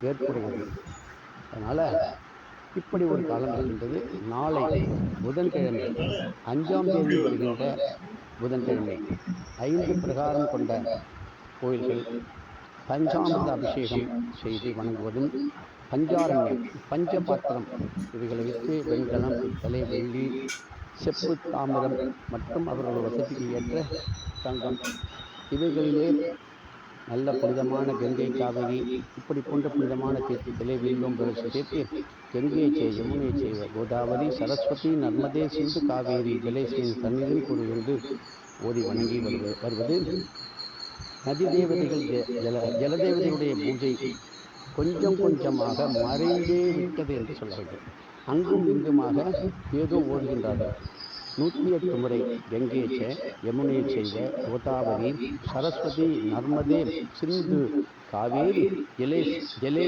ஏற்புடையது அதனால் இப்படி ஒரு காலம் இருக்கின்றது. நாளை புதன்கிழமை அஞ்சாம் தேதி வருகின்ற புதன்கிழமை ஐந்து பிரகாரம் கொண்ட கோயில்கள் பஞ்சாமிர்த அபிஷேகம் செய்து வணங்குவதும் பஞ்சாரண்யம் பஞ்ச பாத்திரம் இவைகளை வைத்து வெண்கலம் தலை வெள்ளி செப்பு தாமிரம் மற்றும் அவர்களோட வசதிக்கு ஏற்ற தங்கம் இவைகளிலே நல்ல புனிதமான கங்கை காவிரி இப்படி போன்ற புனிதமான தீர்த்தத்திலே வில்லும் சேர்த்து கங்கையை செய் யமுனை செய்வ கோதாவரி சரஸ்வதி நர்மதே சிந்து காவேரி ஜலேசின் தண்ணீரில் கூறுகிறது ஓதி வணங்கி வருவது வருவது. நதி தேவதைகள் ஜல ஜலதேவதையுடைய பூஜை கொஞ்சம் கொஞ்சமாக மறைந்தே விட்டது என்று சொல்ல வேண்டும். அங்கும் இங்குமாக ஏதோ ஓடுகின்றார்கள் நூற்றி எட்டு முறை கங்கேச்ச யமுனை செய்த கோதாவரி சரஸ்வதி நர்மதே சிந்து காவேரி ஜலே ஜலே